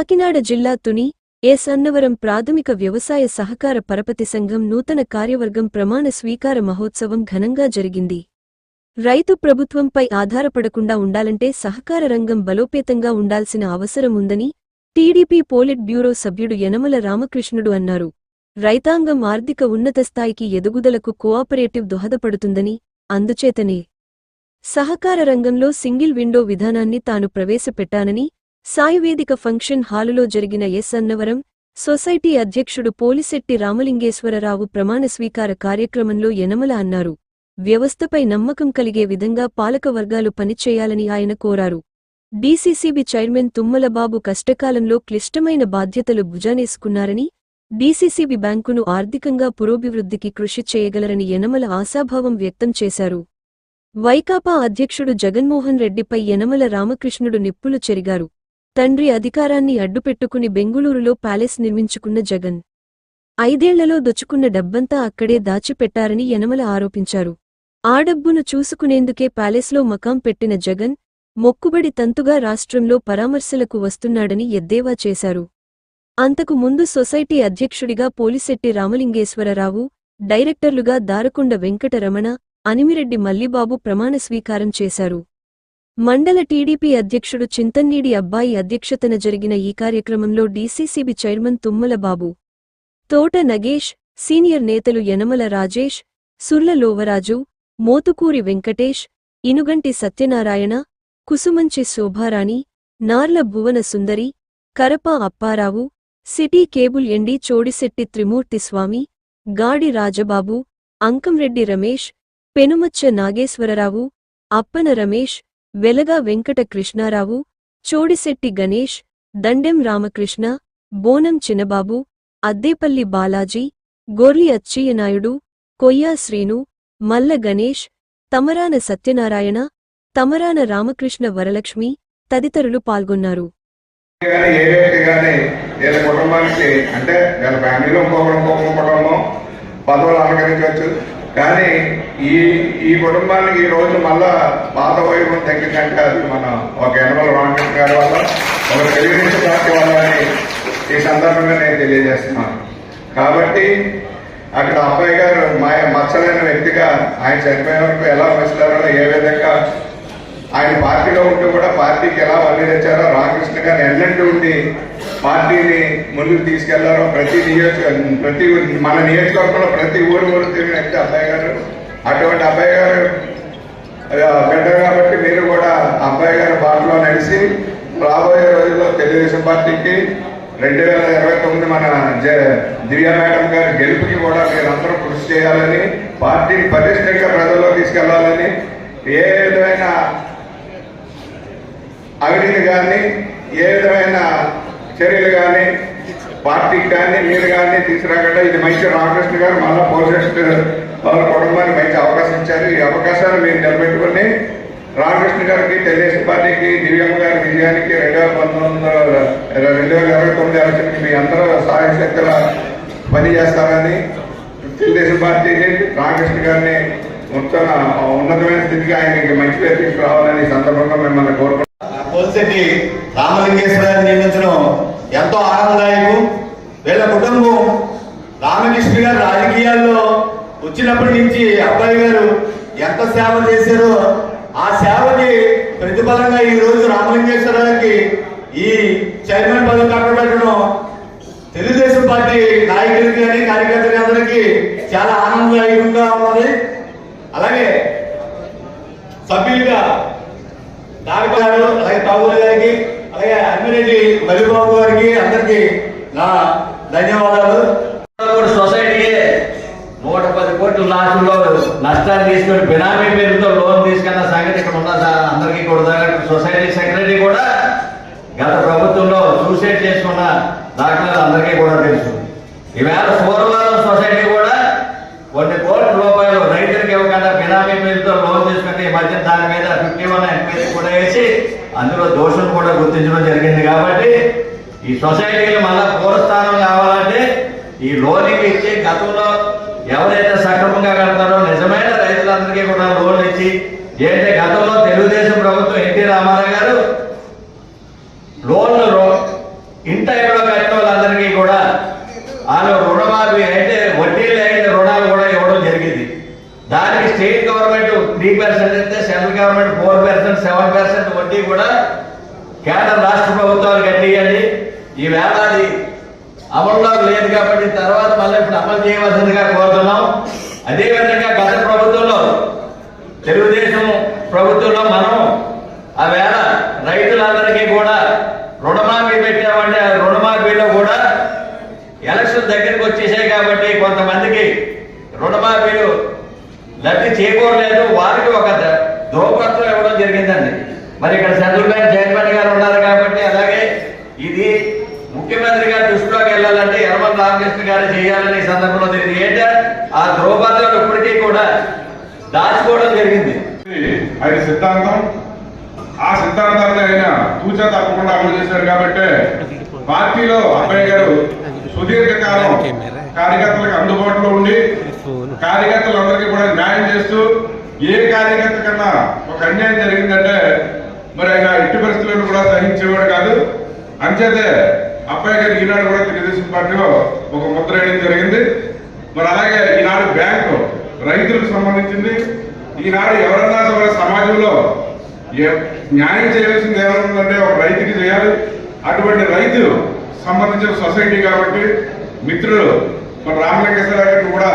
కాకినాడ జిల్లా తుని ఎస్. అన్నవరం ప్రాథమిక వ్యవసాయ సహకార పరపతి సంఘం నూతన కార్యవర్గం ప్రమాణ స్వీకార మహోత్సవం ఘనంగా జరిగింది. రైతు ప్రభుత్వంపై ఆధారపడకుండా ఉండాలంటే సహకార రంగం బలోపేతంగా ఉండాల్సిన అవసరం ఉందని టీడీపీ పోలిట్ బ్యూరో సభ్యుడు యనమల రామకృష్ణుడు అన్నారు. రైతాంగం ఆర్థిక ఉన్నత స్థాయికి ఎదుగుదలకు కోఆపరేటివ్ దోహదపడుతుందని అందుచేతనే సహకార రంగంలో సింగిల్ విండో విధానాన్ని తాను ప్రవేశపెట్టానని సాయువేదిక ఫంక్షన్ హాలులో జరిగిన ఎస్. అన్నవరం సొసైటీ అధ్యక్షుడు పోలిశెట్టి రామలింగేశ్వరరావు ప్రమాణ స్వీకార కార్యక్రమంలో యనమల అన్నారు. వ్యవస్థపై నమ్మకం కలిగే విధంగా పాలకవర్గాలు పనిచేయాలని ఆయన కోరారు. డీసీసీబీ చైర్మన్ తుమ్మలబాబు కష్టకాలంలో క్లిష్టమైన బాధ్యతలు భుజానేసుకున్నారని డీసీసీబీ బ్యాంకును ఆర్థికంగా పురోభివృద్ధికి కృషి చేయగలరని యనమల ఆశాభావం వ్యక్తం చేశారు. వైకాపా అధ్యక్షుడు జగన్మోహన్ రెడ్డిపై యనమల రామకృష్ణుడు నిప్పులు చెరిగారు. తండ్రి అధికారాన్ని అడ్డుపెట్టుకుని బెంగుళూరులో ప్యాలెస్ నిర్మించుకున్న జగన్. ఐదేళ్ళలో దొచ్చుకున్న డబ్బంతా అక్కడే దాచిపెట్టారని యనమల ఆరోపించారు. ఆ డబ్బును చూసుకునేందుకే ప్యాలెస్లో మకాం పెట్టిన జగన్ మొక్కుబడి తంతుగా రాష్ట్రంలో పరామర్శలకు వస్తున్నాడని ఎద్దేవా చేశారు. అంతకు ముందు సొసైటీ అధ్యక్షుడిగా పోలిశెట్టి రామలింగేశ్వరరావు డైరెక్టర్లుగా దారకొండ వెంకటరమణ అనిమిరెడ్డి మల్లిబాబు ప్రమాణ స్వీకారం చేశారు. మండల టీడీపీ అధ్యక్షుడు చింతన్నీడి అబ్బాయి అధ్యక్షతన జరిగిన ఈ కార్యక్రమంలో డీసీసీబీ చైర్మన్ తుమ్మల బాబు తోట నగేష్ సీనియర్ నేతలు Yanamala Rajesh Surla Lovaraju Mothukuri Venkatesh Inuganti Satyanarayana Kusumanchi Shobharani Narla Bhuvana Sundari Karapa Apparao city cable MD Chodisetti Trimurthyswamy Gadi Rajababu Ankamreddy Ramesh Penumatcha Nageswararao అప్పన Ramesh వెలగా వెంకట కృష్ణారావు చోడిశెట్టి గణేష్ దండెం రామకృష్ణ బోనం చినబాబు అద్దేపల్లి బాలాజీ గొర్లి అచ్చయ్యనాయుడు కొయ్యా శ్రీను మల్ల గణేష్ తమరాన సత్యనారాయణ తమరాన రామకృష్ణ వరలక్ష్మి తదితరులు పాల్గొన్నారు. కుటుంబానికి అంటే ఫ్యామిలీలో ఇంకొక కుటుంబం పదవులు అలంకరించవచ్చు కానీ ఈ ఈ కుటుంబానికి ఈ రోజు మళ్ళా పాత వైభవం తగ్గిందంటే అది మన ఒక యనమల రామకృష్ణ గారి వల్ల ఒక తెలుగుదేశం పార్టీ వల్ల అని ఈ సందర్భంగా నేను తెలియజేస్తున్నాను. కాబట్టి అక్కడ అబ్బాయి గారు మా మచ్చలైన వ్యక్తిగా ఆయన చనిపోయిన వరకు ఎలా మెచ్చుతారో ఏ విధంగా ఆయన పార్టీలో ఉంటూ కూడా పార్టీకి ఎలా వల్లి తెచ్చారో రామకృష్ణ గారిని ఎన్నట్టు ఉండి పార్టీని ముందుకు తీసుకెళ్ళారో ప్రతి నియోజక ప్రతి మన నియోజకవర్గంలో ప్రతి ఊరు ఊరు తిరిగిన వ్యక్తి అబ్బాయి గారు. అటువంటి అబ్బాయి గారు ఆ, బిడ్డ కాబట్టి మీరు కూడా అబ్బాయి గారి బాటలో నడిచి రాబోయే రోజుల్లో తెలుగుదేశం పార్టీకి రెండు వేల ఇరవై తొమ్మిది మన జ- దివ్య మేడం గారి గెలుపుకి కూడా మీరందరూ కృషి చేయాలని పార్టీని పటిష్టంగా ప్రజల్లో తీసుకెళ్ళాలని ఏ విధమైన అవినీతి కానీ ఏ విధమైన చర్యలు కానీ పార్టీకి కానీ మీరు కానీ తీసుకురాకుండా ఇది మంచి రామకృష్ణ గారు మళ్ళా పోలీసు వాళ్ళ కుటుంబానికి మంచి అవకాశం ఇచ్చారు ఈ అవకాశాన్ని మీరు నిలబెట్టుకుని రామకృష్ణ గారికి తెలుగుదేశం పార్టీకి దివ్యమ్మ గారి విజయానికి రెండు వేల పంతొమ్మిది రెండు వేల ఇరవై తొమ్మిది ఎలక్షన్కి మీ అందరూ సహాయ శక్తుల పని చేస్తారని తెలుగుదేశం పార్టీని రామకృష్ణ గారిని మొత్తం ఉన్నతమైన స్థితికి ఆయనకి మంచి పేరు తీసుకురావాలని సందర్భంగా మిమ్మల్ని కోరుకుంటున్నాం రామలింగేశ్వరాన్ని నియమించడం ఎంతో ఆనందదాయకం వీళ్ళ కుటుంబం రామకృష్ణ గారు రాజకీయాల్లో వచ్చినప్పటి నుంచి అబ్బాయి గారు ఎంత సేవ చేశారో ఆ సేవకి ప్రతిఫలంగా ఈ రోజు రామలింగేశ్వరరావుకి ఈ చైర్మన్ పదవి కట్టబెట్టడం తెలుగుదేశం పార్టీ నాయకులకి కానీ కార్యకర్తలకి అందరికీ చాలా ఆనందదాయకంగా ఉన్నది అలాగే సభ్యులుగా నాగబాబు అలాగే బాబుల గారికి అలాగే అమ్మిరెడ్డి మల్లిబాబు గారికి అందరికి నా ధన్యవాదాలు కూడా సొసైటీయే నూట పది కోట్ల లాస్ట్లో నష్టాన్ని తీసుకొని బినామీ పేరుతో లోన్ తీసుకున్న సంగతి ఇక్కడ ఉన్న సా- అందరికీ కూడా సొసైటీ సెక్రటరీ కూడా గత ప్రభుత్వంలో సూసైడ్ చేసుకున్న దాఖలాలు అందరికీ కూడా తెలుసు. ఈవేళ పూర్వవారం సొసైటీ కూడా కొన్ని కోట్ల రూపాయలు రైతులకు ఇవ్వకుండా బినామీ పేరుతో లోన్ తీసుకుని ఈ మధ్య దాని మీద ఫిఫ్టీ వన్ ఎంక్వైరీ కూడా వేసి అందులో దోషం కూడా గుర్తించడం జరిగింది కాబట్టి ఈ సొసైటీలు మళ్ళా పూర్వస్థానం కావాలంటే ఈ లోనింగ్ ఇచ్చి గతంలో ఎవరైతే సక్రమంగా కడతారో లోన్లు ఇచ్చి ఏంటంటే గతంలో తెలుగుదేశం ప్రభుత్వం ఎన్టీ రామారావు గారు లోన్లు ఇన్ టైంలో కట్టిన వాళ్ళందరికీ కూడా వాళ్ళు రుణమాఫీ అయితే వడ్డీ లేని రుణాలు కూడా ఇవ్వడం జరిగింది. దానికి స్టేట్ గవర్నమెంట్ త్రీ పర్సెంట్ అయితే central government four percent seven percent వడ్డీ కూడా కేంద్ర రాష్ట్ర ప్రభుత్వాలు కట్టియండి ఈ వేలాది అమల్లో లేదు కాబట్టి తర్వాత మళ్ళీ ఇప్పుడు అమలు చేయవలసిందిగా కోరుతున్నాం. అదేవిధంగా గత ప్రభుత్వంలో తెలుగుదేశం ప్రభుత్వంలో మనం ఆ వేళ రైతులందరికీ కూడా రుణమాఫీ పెట్టామంటే ఆ రుణమాఫీలో కూడా ఎలక్షన్ దగ్గరికి వచ్చేసాయి కాబట్టి కొంతమందికి రుణమాఫీలు లబ్ధి చేకూరలేదు వారికి ఒక ద- ధ్రువపత్రం ఇవ్వడం జరిగిందండి మరి ఇక్కడ సెంట్రల్ బ్యాంక్ చైర్మన్ గారు ఉన్నారు కాబట్టి అలాగే ఇది ముఖ్యమంత్రి గారి దృష్టిలోకి వెళ్ళాలంటే యనమల రామకృష్ణ గారు చేయాలని ఈ సందర్భంలో జరిగింది. ఏంటంటే ఆ ద్రౌపదిలో ఇప్పటికీ కూడా దాచుకోవడం జరిగింది. ఆయన సిద్ధాంతం. ఆ సిద్ధాంతాన్ని ఆయన తూచా తప్పకుండా అమలు చేశారు కాబట్టి పార్టీలో అబ్బాయి గారు సుదీర్ఘకాలం కార్యకర్తలకు అందుబాటులో ఉండి కార్యకర్తలందరికీ కూడా న్యాయం చేస్తూ ఏ కార్యకర్త కన్నా ఒక అన్యాయం జరిగిందంటే మరి ఆయన ఎట్టి పరిస్థితులను కూడా సహించేవాడు కాదు. అంచేతే అబ్బాయి గారు ఈనాడు కూడా తెలుగుదేశం పార్టీలో ఒక ముద్ర వేయడం జరిగింది. మరి అలాగే ఈనాడు బ్యాంకు రైతులకు సంబంధించింది. ఈనాడు ఎవరన్నా సరే సమాజంలో న్యాయం చేయాల్సింది ఏమవుతుందంటే ఒక రైతుకి చేయాలి. అటువంటి రైతు సంబంధించిన సొసైటీ కాబట్టి మిత్రులు మరి రామలింగేశ్వర గారిని కూడా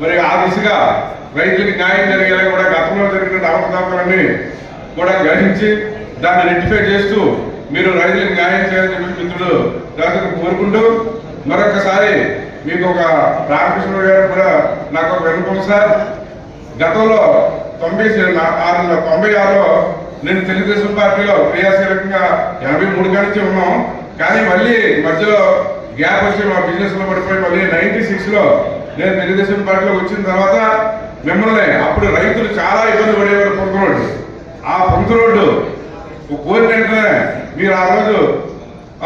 మరి ఆ దిశగా రైతులకు న్యాయం జరిగేలా కూడా గతంలో జరిగిన అవకతవకలన్నీ కూడా గ్రహించి దాన్ని రెక్టిఫై చేస్తూ మీరు రైతులకు న్యాయం చేయాలని చెప్పి మిత్రులు దానికి కోరుకుంటూ మరొకసారి మీకు ఒక రామకృష్ణుడు గారు కూడా నాకు ఒక వెనుకం సార్. గతంలో తొంభై నా- ఆరు తొంభై ఆరులో నేను తెలుగుదేశం పార్టీలో క్రియాశీలకంగా ఎనభై మూడు నుంచి ఉన్నాం. కానీ మళ్ళీ మధ్యలో గ్యాప్ వచ్చి మా బిజినెస్లో పడిపోయి మళ్ళీ నైన్టీ సిక్స్లో నేను తెలుగుదేశం పార్టీలో వచ్చిన తర్వాత మిమ్మల్ని అప్పుడు రైతులు చాలా ఇబ్బంది పడేవారు పొంత ఆ పొంత రోడ్డు. కోరినట్టునే మీరు ఆ రోజు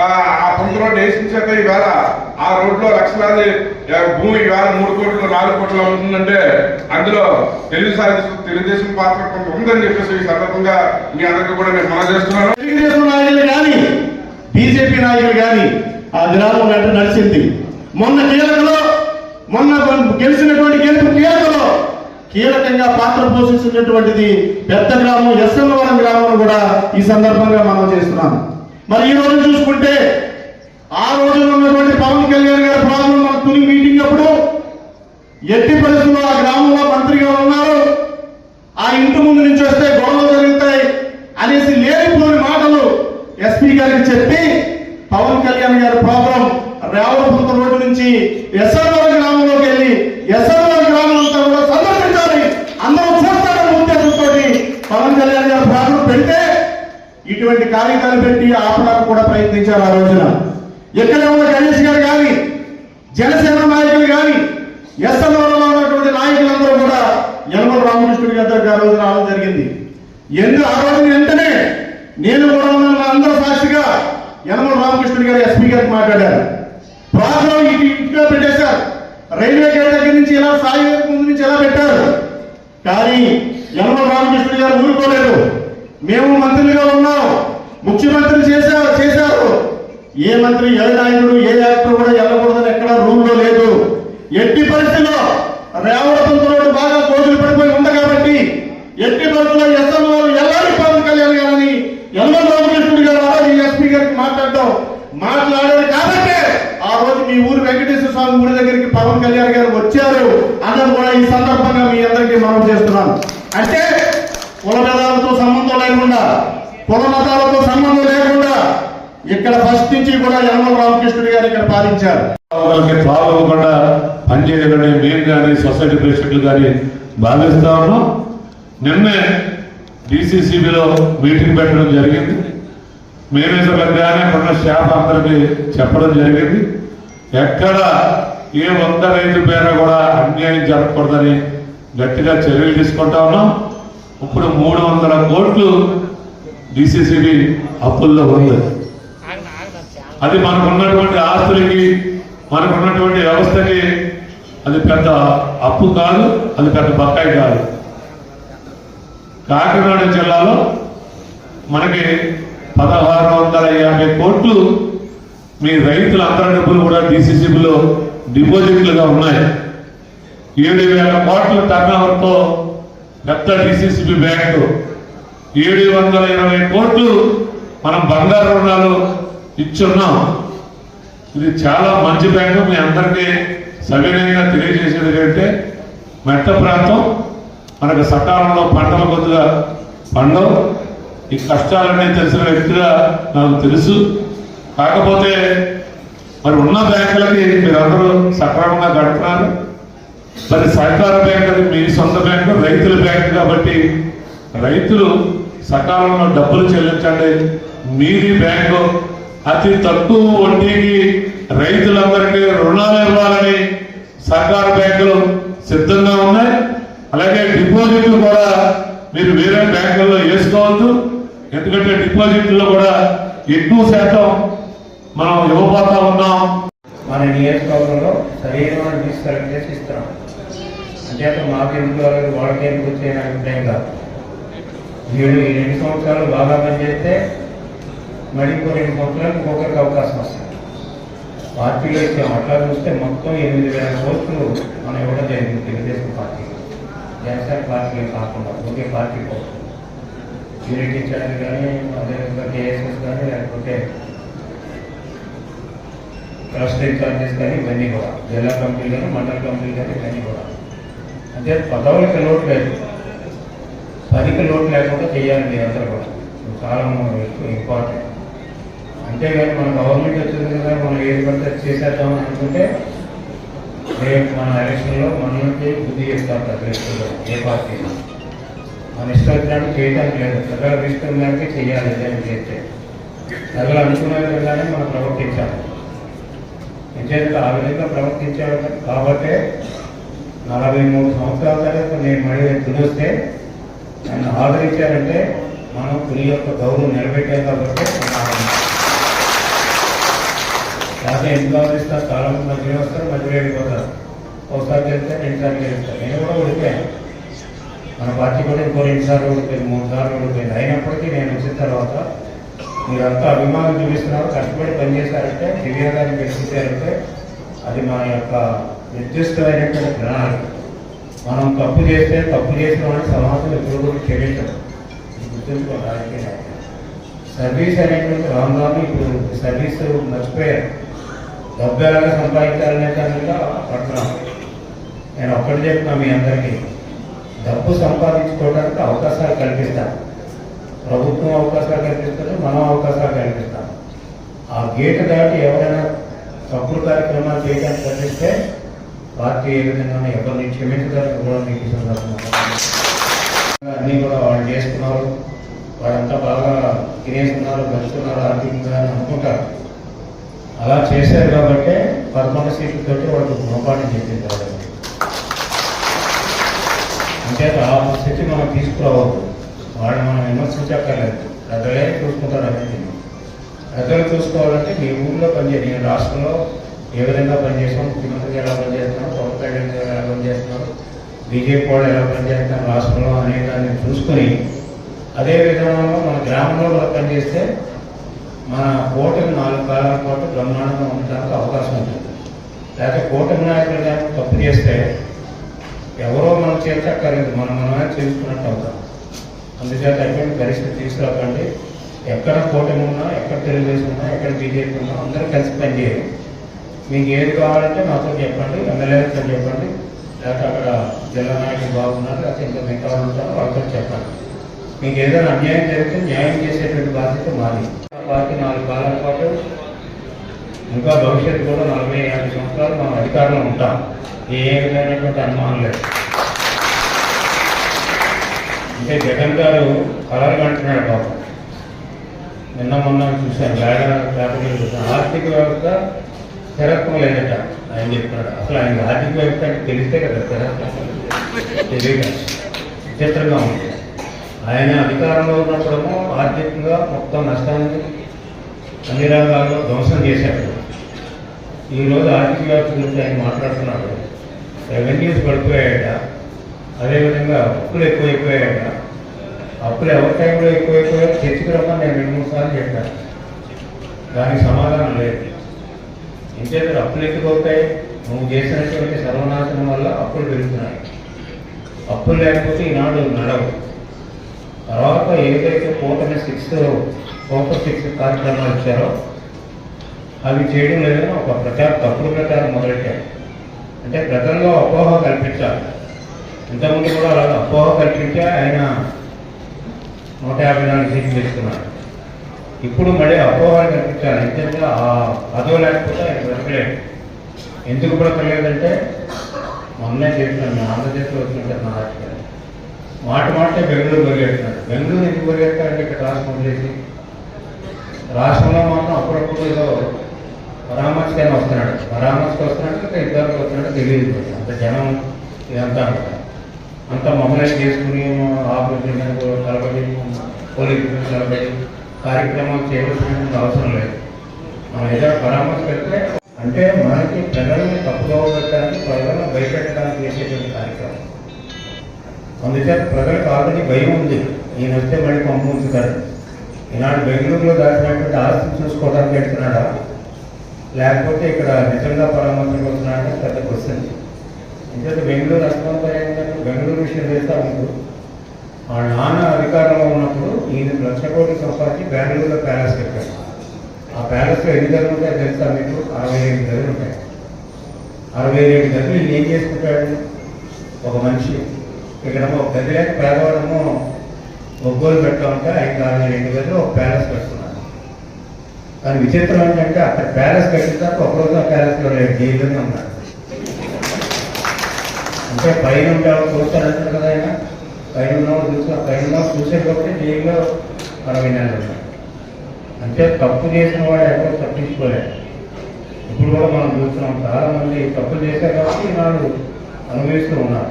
ఆ ఆ రోడ్డు రోడ్డు వేసించాక ఈవేళ ఆ రోడ్లో లక్షలాది భూమి ఈవేళ మూడు కోట్లు నాలుగు కోట్లు ఉంటుందంటే అందులో తెలుగు సాహిత్యం తెలుగుదేశం పాత్ర కొంత ఉందని చెప్పేసి ఈ సందర్భంగా మీ అందరికీ కూడా నేను మనం చేస్తున్నాను. తెలుగుదేశం నాయకులు కానీ బీజేపీ నాయకులు కానీ ఆ గ్రామం వెంట నడిచింది. మొన్న కీలకలో మొన్న గెలిచినటువంటి గెలుపు కీలకలో కీలకంగా పాత్ర పోషిస్తున్నటువంటిది పెద్ద గ్రామం ఎస్ఎంవరం గ్రామం కూడా ఈ సందర్భంగా మనం చేస్తున్నాం. మరి ఈ రోజు చూసుకుంటే ఆ రోజున ఉన్నటువంటి పవన్ కళ్యాణ్ గారి ప్రాబ్లం మన తొలి మీటింగ్ అప్పుడు ఎట్టి పరిస్థితుల్లో ఆ గ్రామంలో మంత్రిగా ఉన్నారు. ఆ ఇంటి ముందు నుంచి వస్తే గొడవలు జరుగుతాయి అనేసి లేనిపోని మాటలు ఎస్పీ గారికి చెప్పి పవన్ కళ్యాణ్ గారి ప్రాబ్లం రేవలపుంత రోడ్డు నుంచి ఎస్ఆర్ గ్రామంలోకి వెళ్ళి ఎస్ఆర్ఆర్ గ్రామం అంతా కూడా సందర్శించాలి అందరూ చూస్తారన్న ఉద్దేశంతో పవన్ కళ్యాణ్ గారి ప్రోగ్రాం పెడితే ఇటువంటి కార్యక్రమాలు పెట్టి ఆపడానికి గారు ఆ రోజున. ఎక్కడ ఉన్న గణేష్ గారు కానీ జనసేన నాయకులు కానీ ఎస్ఎంలో ఉన్నటువంటి నాయకులందరూ కూడా యనమల రామకృష్ణుడి గారి ఆ రోజు రావడం జరిగింది. ఎందుకు ఆ రోజున వెంటనే నేను కూడా ఉన్న అందరూ సాక్షిగా యనమల రామకృష్ణుడి గారు ఎస్పీ గారికి మాట్లాడారు. ప్రాబ్లం ఇటు ఇటుగా పెట్టేశారు. రైల్వే గేట్ దగ్గర నుంచి ఇలా సాయి ముందు నుంచి ఎలా పెట్టారు? కానీ యనమల రామకృష్ణుడి గారు ఊరుకోలేదు. మేము మంత్రులుగా ఉన్నాం. ముఖ్యమంత్రి చేశారు చేశారు. ఏ మంత్రి ఏ నాయకుడు ఏ యాక్టర్ కూడా వెళ్ళకూడదని ఎక్కడ రూల్లో లేదు. ఎట్టి పరిస్థితిలో రేవడపంత బాగా కోతులు పడిపోయి ఉంది కాబట్టి ఎట్టి పరిస్థితుల్లో ఎస్ఎం వాళ్ళు పవన్ కళ్యాణ్ గారని ఎల్వన్ రామకృష్ణుడు గారు ఆ రోజు ఎస్పీ గారికి మాట్లాడటం మాట్లాడారు కాబట్టి ఆ రోజు మీ ఊరు వెంకటేశ్వర స్వామి గుడి దగ్గరికి పవన్ కళ్యాణ్ గారు వచ్చారు. అన్నది కూడా ఈ సందర్భంగా మీ అందరికీ మనం చేస్తున్నాను అంటే కుల సంబంధం లేకుండా కుల మతాలతో సంబంధం లేకుండా ఇక్కడ ఫస్ట్ నుంచి కూడా యనమల రామకృష్ణుడు గారు ఇక్కడ పాలించారు. వాళ్ళకి తాగకుండా పనిచేయాలని మేము కానీ సొసైటీ ప్రెసిడెంట్లు కానీ భావిస్తా ఉన్నాం నిన్నే డిసిసిబిలో మీటింగ్ పెట్టడం జరిగింది. మేనేజర్ కానీ ఉన్న స్టాఫ్ అందరికీ చెప్పడం జరిగింది. ఎక్కడ ఏ ఒక్క రైతు పేర కూడా అన్యాయం జరగకూడదని గట్టిగా చర్యలు తీసుకుంటా ఉన్నాం. ఇప్పుడు మూడు వందల కోట్లు డిసిసిబి అప్పుల్లో ఉంది. అది మనకు ఉన్నటువంటి ఆస్తులకి మనకు ఉన్నటువంటి వ్యవస్థకి అది పెద్ద అప్పు కాదు అది పెద్ద బకాయి కాదు. కాకినాడ జిల్లాలో మనకి పదహారు వందల యాభై కోట్లు మీ రైతుల అందరి డబ్బులు కూడా డిసిసిబిలో డిపాజిట్లుగా ఉన్నాయి. ఏడు వేల కోట్ల టర్నోవర్తో పెద్ద డిసిసిబి బ్యాంకు. ఏడు వందల ఇరవై కోట్లు మనం బంగారు రుణాలు ఇచ్చున్నాం. ఇది చాలా మంచి బ్యాంకు. మీ అందరికీ సవినయంగా తెలియజేసేది ఏంటంటే మెట్ట ప్రాంతం మనకు సకాలంలో పంటలు కొద్దిగా పండవు. ఈ కష్టాలన్నీ తెలిసిన వ్యక్తిగా నాకు తెలుసు. కాకపోతే మరి ఉన్న బ్యాంకులకి మీరందరూ సక్రమంగా గడుపుతున్నారు మరి సహకార బ్యాంక్ మీ సొంత బ్యాంకు రైతుల బ్యాంకు కాబట్టి రైతులు సకాలంలో డబ్బులు చెల్లించండి. మీది బ్యాంకు. అతి తక్కువ వడ్డీకి రైతులందరికీ రుణాలు ఇవ్వాలని సహకార బ్యాంకులు సిద్ధంగా ఉన్నాయి. అలాగే డిపాజిట్లు కూడా మీరు వేరే బ్యాంకుల్లో వేసుకోవచ్చు. ఎందుకంటే డిపాజిట్లో కూడా ఎక్కువ శాతం మనం ఇవ్వబోతా ఉన్నాం. మన నియోజకవర్గంలో సరైన తీసుకెళ్ళి చేసి ఇస్తున్నాం. అంచేత మాకు ఎందుకు రాలేదు వాళ్ళకి ఎందుకు వచ్చే అభిప్రాయం కాదు. వీళ్ళు ఈ రెండు సంవత్సరాలు బాగా పనిచేస్తే మరి ఇంకో రెండు ఇంకొకరికి అవకాశం వస్తుంది. పార్టీలో ఇచ్చాం అట్లా చూస్తే మొత్తం ఎనిమిది వేల కోట్లు మనం ఇవ్వడం జరిగింది తెలుగుదేశం పార్టీ. జనసేన పార్టీ కాకుండా ఒకే పార్టీ కోసం యూనిట్ ఇన్ఛార్జ్ కానీ అదేవిధంగా కేఎస్ఎస్ కానీ లేకపోతే రాష్ట్ర ఇన్ఛార్జెస్ కానీ ఇవన్నీ కూడా. జిల్లా కమిటీలు కానీ మండల కమిటీలు కానీ ఇవన్నీ కూడా. అంటే పదవులకి లోటు లేదు. పదికి లోటు లేకుండా చేయాలి మీరందరూ కూడా. ఇది చాలా ఇంపార్టెంట్. అంతేగాని మన గవర్నమెంట్ వచ్చింది కదా మనం ఏది పడితే చేసేద్దాం అనుకుంటే రేపు మన ఎలక్షన్లో మనకి బుద్ధి చేస్తారు ప్రజలు ఏ పార్టీ మన ఇష్టం వచ్చినట్టు చేయడానికి లేదు. ప్రజల ఇష్టం మేరకే చేయాలి ఏదైనా చేస్తే. ప్రజలు అనుకునే విధంగానే మనం ప్రవర్తించాలి. నిజంగా ఆ విధంగా ప్రవర్తించాలి కాబట్టి నలభై మూడు సంవత్సరాల తర్వాత నేను మళ్ళీ పిలిస్తే నన్ను ఆదరించారంటే మనం పులి యొక్క గౌరవం నిలబెట్టాం కాబట్టి మనం ఆదరించాలి. లేకపోతే ఎందుకు చాలా మంది మధ్యలో వస్తారు మధ్యలో వెళ్ళిపోతారు. ఒకసారి గెలిస్తే రెండుసార్లు గెలుస్తారు నేను కూడా ఓడిపోయాను మన పార్టీ కూడా ఇంకో రెండుసార్లు ఓడిపోయింది మూడు సార్లు ఓడిపోయింది అయినప్పటికీ నేను వచ్చిన తర్వాత మీరంతా అభిమానం చూపిస్తున్నారు కష్టపడి పనిచేశారంటే దివ్యాంగాన్ని గారిని అది మన యొక్క నిర్దిష్టమైనటువంటి ప్రణాళిక. మనం తప్పు చేస్తే తప్పు చేసిన వాడిని సమాజం ఎప్పుడు కూడా క్షమించదు ఇది సర్వీస్ అనేటువంటి రాను రాను ఇప్పుడు సర్వీస్ మర్చిపోయారు. డబ్బు సంపాదించాలనే దాని మీద పడుతున్నాం నేను ఒక్కటి చెప్తున్నా మీ అందరికీ. డబ్బు సంపాదించుకోవడానికి అవకాశాలు కల్పిస్తాను ప్రభుత్వం అవకాశాలు కల్పిస్తుంది మనం అవకాశాలు కల్పిస్తాం. ఆ గేట్ దాటి ఎవరైనా తప్పుడు కార్యక్రమాలు చేయడానికి కల్పిస్తే పార్టీ ఏ విధంగా ఎవరిని క్షమించడానికి కూడా మీకు సందర్భంగా అన్నీ కూడా వాళ్ళు చేసుకున్నారు. వాళ్ళంతా బాగా తినేస్తున్నారు బతుకున్నారు ఆర్థికంగా అనుకుంటారు. అలా చేశారు కాబట్టి పదకొండు సీట్లతోటి వాళ్ళకి గుణపాఠం చెప్పింది వాళ్ళకి అంటే ఆ స్థితి మనం తీసుకురావద్దు. వాళ్ళు మనం విమర్శించక్కర్లేదు. ప్రజలే చూసుకుంటారు అనేది ప్రజలు చూసుకోవాలంటే మీ ఊళ్ళో పనిచేయాలి నేను రాష్ట్రంలో ఏ విధంగా పనిచేస్తాం ముఖ్యమంత్రి ఎలా పనిచేస్తున్నాం పవన్ కళ్యాణ్ గారు ఎలా పనిచేస్తున్నారు బీజేపీ వాళ్ళు ఎలా పనిచేస్తున్నారు రాష్ట్రంలో అనే దాన్ని చూసుకొని అదే విధానంలో మన గ్రామంలో పనిచేస్తే మన కూటమి నాలుగు కాలాల పాటు బ్రహ్మాండంగా ఉండడానికి అవకాశం ఉంటుంది లేకపోతే కూటమి నాయకులు కానీ తప్పు చేస్తే ఎవరో మనం చేర్చక్కర్లేదు మనం మనమే చేసుకున్నట్టు అవుతాం. అందుచేత అటువంటి పరిస్థితి తీసుకురాకండి. ఎక్కడ కూటమి ఉన్నా ఎక్కడ తెలుగుదేశం ఉన్నా ఎక్కడ బీజేపీ ఉన్నా అందరూ కలిసి పనిచేయాలి మీకు ఏది కావాలంటే మాతో చెప్పండి ఎమ్మెల్యేలతో చెప్పండి. లేకపోతే అక్కడ జిల్లా నాయకులు బాగున్నారు లేకపోతే ఇంకా మిగతా ఉంటారు వాళ్ళతో చెప్పండి. మీకు ఏదైనా అన్యాయం జరిగితే న్యాయం చేసేటువంటి బాధ్యత మాది. ఆ పార్టీ నాలుగు కాలాల పాటు ఇంకా భవిష్యత్తు కూడా నలభై యాభై సంవత్సరాలు మనం అధికారంలో ఉంటాం. ఏ విధమైనటువంటి అనుమానం లేదు. అంటే జగన్ గారు కలలు అంటున్నాడు పాపం నిన్న మొన్న చూశాను వేడ పేపర్లు చూశాను. ఆర్థిక వ్యవస్థ స్థిరత్వం లేదట ఆయన చెప్తున్నాడు అసలు ఆయన ఆర్థిక వ్యవస్థ అంటే తెలిస్తే కదా స్థిరత్వం. తెలియదు. విచిత్రంగా ఉంటుంది ఆయన అధికారంలో ఉన్నప్పుడేమో ఆర్థికంగా మొత్తం నష్టాన్ని అన్ని రంగాల్లో ధ్వంసం చేశాడు. ఈరోజు ఆర్థిక వ్యవస్థ గురించి ఆయన మాట్లాడుతున్నాడు. రెవెన్యూస్ పడిపోయాయట. అదేవిధంగా అప్పులు ఎక్కువైపోయాయట. అప్పులు ఎవరి టైంలో ఎక్కువైపోయాయో తెచ్చుకురమ్మని నేను రెండు మూడు సార్లు చెప్పాను. దానికి సమాధానం లేదు. ఇంకేదో అప్పులు ఎక్కువ అవుతాయి? నువ్వు చేసినటువంటి సర్వనాశనం వల్ల అప్పులు పెరుగుతున్నాయి. అప్పులు లేకపోతే ఈనాడు నడవు. తర్వాత ఏదైతే కూటమి సిక్స్ ఫోకస్ సిక్స్ కార్యక్రమాలు ఇచ్చారో అవి చేయడం లేదని ఒక ప్రచారం తప్పుడు ప్రచారం మొదలెట్టారు. అంటే గతంలో అపోహ కల్పించాలి ఇంతకుముందు కూడా అలాగే అపోహ కల్పించే ఆయన నూట యాభై నాలుగు సీట్లు తీసుకున్నారు ఇప్పుడు మళ్ళీ అపోహలు కల్పించాలి ఎందుకంటే ఆ పదవి లేకపోతే ఆయన బ్రతకలేదు ఎందుకు బ్రతకలేదంటే మొన్నే చెప్పినాను నేను ఆంధ్రప్రదేశ్లో వచ్చినట్టు నా రాజకీయాలు. మాట మాటే బెంగళూరు పరిగెడుతున్నాడు బెంగళూరు ఎందుకు పరిగెత్తారంటే ఇక్కడ రాష్ట్రం వదిలేసి. రాష్ట్రంలో మాత్రం అప్పుడప్పుడు ఏదో పరామర్శకైనా వస్తున్నాడు. పరామర్శకు వస్తున్నాడు ఇంకా ఇద్దరికి వస్తున్నాడు తెలియదు అంత జనం ఇదంతా అంత. మమ్మల్ని చేసుకుని ఆపరేషన్ కలబడి పోలీసులు కలబడి కార్యక్రమాలు చేయవలసిన అవసరం లేదు. మనం ఏదైనా పరామర్శ పెడితే అంటే మనకి ప్రజల్ని తప్పుగా పెట్టడానికి ప్రజలను భయపెట్టడానికి చేసేటువంటి కార్యక్రమం. అందుచేత ప్రజలకు ఆల్రెడీ భయం ఉంది. ఈయన వస్తే మళ్ళీ పంపు ఉంచుతారు. ఈనాడు బెంగళూరులో దాచినటువంటి ఆస్తిని చూసుకోవడానికి వెళ్తున్నాడా? లేకపోతే ఇక్కడ నిజంగా పరామర్శకు వస్తున్నాడా పెద్ద క్వశ్చన్. ఎందుకంటే బెంగళూరు అర్థంతో ఏంటంటే బెంగళూరు విషయం చేస్తా మీకు వాళ్ళ నాన్న అధికారంలో ఉన్నప్పుడు ఈయన లక్ష కోట్లు సంపాదించి బెంగళూరులో ప్యాలెస్ కట్టారు ఆ ప్యాలెస్లో ఎన్ని ధరలు ఉంటాయో తెలుసా మీకు? అరవై ఏడు ధరలు ఉంటాయి. అరవై ఏడు ధరలు ఈయన ఏం చేసుకుంటాడు? ఒక మనిషి. ఇక్కడ ఒక గది లేక ఒగ్గోలు పెట్టా ఉంటే ఆయన అరవై రెండు గదిలో ఒక ప్యాలెస్ కట్టుకున్నాడు కానీ విచిత్రం ఏంటంటే అక్కడ ప్యాలెస్ కట్టిన తర్వాత ఒకరోజు ఆ ప్యాలెస్లో లేదు జైల్లోనే ఉన్నాడు అంటే పైన ఉండేవాళ్ళు ఎవరు చూస్తారంటారు కదా ఆయన. పైన ఉన్నవాళ్ళు చూసా పైన ఉన్నవాళ్ళు చూసే కాబట్టి జైల్లో అరవై నెలలు అంటే తప్పు చేసిన వాడు ఎవరు తప్పించుకోలేదు ఇప్పుడు కూడా మనం చూస్తున్నాం చాలా మంది తప్పు చేశారు కాబట్టి ఈనాడు అనుభవిస్తూ ఉన్నారు.